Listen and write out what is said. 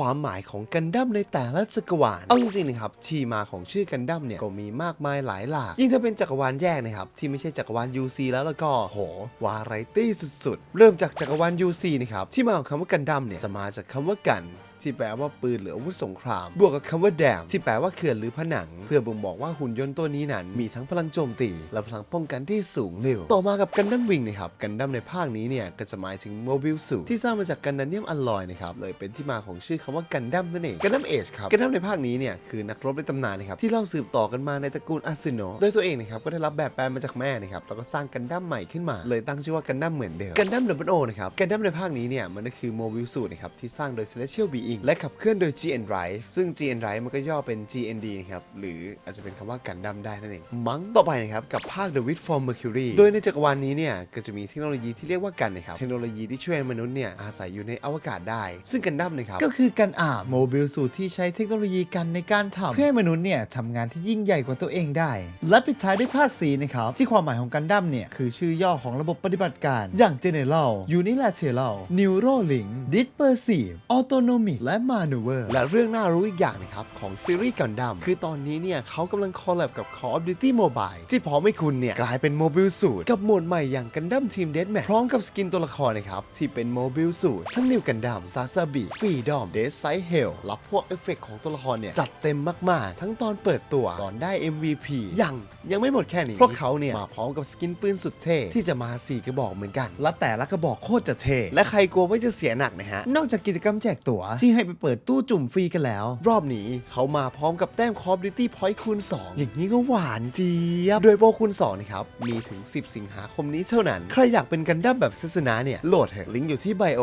ความหมายของกันดั้มในแต่ละจักรวาล เอาจริงๆนะครับที่มาของชื่อกันดั้มเนี่ยก็มีมากมายหลายหลากยิ่งถ้าเป็นจักรวาลแยกนะครับที่ไม่ใช่จักรวาล UC แล้วแล้วก็โหวาไรตี้สุดๆ เริ่มจากจักรวาล UC นะครับที่มาของคำว่ากันดั้มเนี่ยจะมาจากคำว่ากัน ที่แปลว่าปืนหรืออาวุธสงคราม บวกกับคำว่าแดมที่แปลว่าเขื่อนหรือผนัง เพื่อบ่งบอกว่าหุ่นยนต์ตัวนี้นั้น มีทั้งพลังโจมตี และพลังป้องกันที่สูงเร็ว ต่อมากับกันดั้มวิงนะครับกันดั้มในภาคนี้เนี่ยก็จะหมายถึงโมบิลสูที่สร้างมาจากกันดัเนียมอลลอยนะครับเลยเป็นที่มาของชื่อคำว่ากันดั้มนั่นเองกันดั้มเอชครับกันดั้มในภาคนี้เนี่ยคือนักรบในตำนานนะครับที่เล่าสืบต่อกันมาในตระกูลอาซิโนโดยตัวเองนะครับก็ได้รับแบบแปลมาจากแม่นะครับแล้วก็สร้างกันดั้มใหม่ขึ้นมา เลยตั้งชื่อว่ากันดั้มเหมือนเดิมกันดั้มดับเบิลโอนะครับกันดั้มในภาคนี้เนี่ยมันก็คือโมบิลสูนะครับที่สร้างโดย Celestial Inc. และขับเคลื่อนโดย GN Drive ซึ่ง GN Drive มันก็ย่อเป็น GND นะครับ หรืออาจจะเป็นคำว่ากันดั้มได้นั่นเอง มั้งต่อไปนะครับ กับภาค The Wit for Mercury โดยในจักรวาลนี้เนี่ย ก็จะมีเทคโนโลยีที่เรียกว่ากันนะครับ เทคโนโลยีที่ช่วยมนุษย์เนี่ยอาศัยอยู่ในอวกาศได้ ซึ่งกันดั้มนะครับ ก็คือการอาบโมบิลสูตรที่ใช้เทคโนโลยีกันในการทำเพื่อให้มนุษย์เนี่ยทำงานที่ยิ่งใหญ่กว่าตัวเองได้ และปิดท้ายด้วยภาคสีนะครับที่ความหมายของกันดั้มเนี่ยคือชื่อย่อของระบบปฏิบัติการอย่าง General Unilateral Neuralink Dispersive Autonomic และ Maneuver และเรื่องน่ารู้อีกอย่างนะครับ ของซีรีส์กันดั้มคือตอนนี้เนี่ยเขากำลังคอลแลบกับ Call of Duty Mobile ที่พร้อมให้คุณเนี่ย กลายเป็นโมบิลสูตรกับโหมดใหม่อย่างกันดั้มทีมเด m แมทพร้อมกับสกินตัวละครนะครับ ที่เป็นโมบิลสูตรทั้งนิวกันดั้มซาซาบิฟีดอมเดสไซเฮลรับพวกเอฟเฟกต์ของตัวละครเนี่ย จัดเต็มมากๆ ทั้งตอนเปิดตัวตอนได้ MVP ยังยังไม่หมดแค่นี้เพราะเขาเนี่ยมาพร้อมกับสกินปืนสุดเท่ที่จะมาสี่กระบอกเหมือนกัน และแต่ละกระบอกโคตรจะเท่และใครกลัวว่าจะเสียหนักนะฮะนอกจากกิจกรรมแจกตั๋วทีให้ไปเปิดตู้จุ่มฟรีกันแล้ว รอบนี้เขามาพร้อมกับแต้ม Call of Duty Point คูณ 2 อย่างนี้ก็หวานเจี๊ยบ โดยโปรคูณ2นะครับ มีถึง 10 สิงหาคมนี้เท่านั้น ใครอยากเป็นกันดั้มแบบศาสนาเนี่ย โหลดเถอะลิงก์อยู่ที่ไบโอ